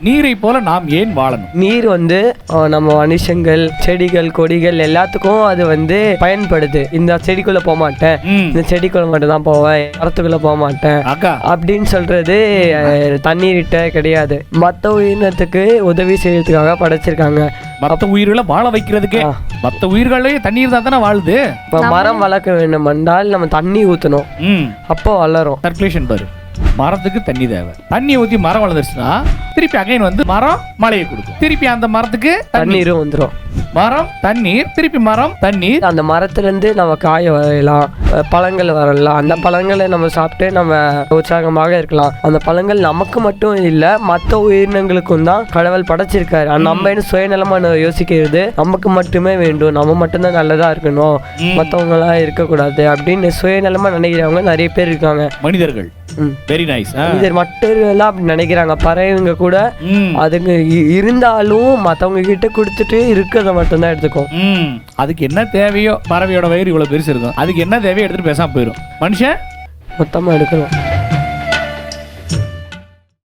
நீரை போல நாம் ஏன் வாழணும்? நீர் வந்து அஹ், நம்ம மனுஷங்கள் செடிகள் கொடிகள் எல்லாத்துக்கும் அது வந்து பயன்படுது. இந்த செடிக்குள்ள போக மாட்டேன். ம். இந்த செடிக்குள்ள மட்டும் தான் போவேன். மரத்துக்குள்ள போக மாட்டேன். அக்கா. அப்படின்னு சொல்றது அஹ், தண்ணீர்கிட்ட கிடையாது. மற்ற உயிரினத்துக்கு உதவி செய்யறதுக்காக படைச்சிருக்காங்க. மத்த உயிர்களை வாழ வைக்கிறதுக்கே. ஆ. மத்த உயிர்களே தண்ணீர் தான் தானே வாழுது? இப்போ மரம் வளர்க்க வேண்டும் என்றால் நம்ம தண்ணி ஊற்றணும் ம். அப்போ வளரும். சர்க்குலேஷன் பாரு. மரத்துக்கு தண்ணி தேவை. தண்ணி ஊற்றி மரம் வளர்ந்துருச்சுன்னா திருப்பி அகைன் வந்து மரம் மழையை கொடுக்கும். திருப்பி அந்த மரத்துக்கு தண்ணீரும் வந்துடும் மரம் தண்ணீர் திருப்பி மரம் தண்ணீர். அந்த மரத்துலேருந்து நம்ம காய வரையலாம் பழங்கள் வரலாம். அந்த பழங்களை நம்ம சாப்பிட்டு நம்ம உற்சாகமாக இருக்கலாம். அந்த பழங்கள் நமக்கு மட்டும் இல்லை மற்ற உயிரினங்களுக்கும் தான் கடவுள் படைச்சிருக்காரு. நம்ம என்ன சுயநலமா யோசிக்கிறது நமக்கு மட்டுமே வேண்டும். நம்ம மட்டும்தான் நல்லதா இருக்கணும். ம். மற்றவங்களாம் இருக்கக்கூடாது அப்படின்னு சுயநலமா நினைக்கிறவங்க நிறைய பேர் இருக்காங்க. மனிதர்கள். வெரி நைஸ் இது மட்டும் அப்படி நினைக்கிறாங்க. பறவைங்க கூட அதுங்க இருந்தாலும் மற்றவங்க கிட்ட கொடுத்துட்டு இருக்கிறத மட்டும்தான் எடுத்துக்கும். ம். அதுக்கு என்ன தேவையோ பறவையோட வயிறு இவ்வளவு பெருசு இருக்கும். அதுக்கு என்ன தேவையோ எடுத்துட்டு பேசாம போயிடும் மனுஷன்? மொத்தமாக எடுக்கணும்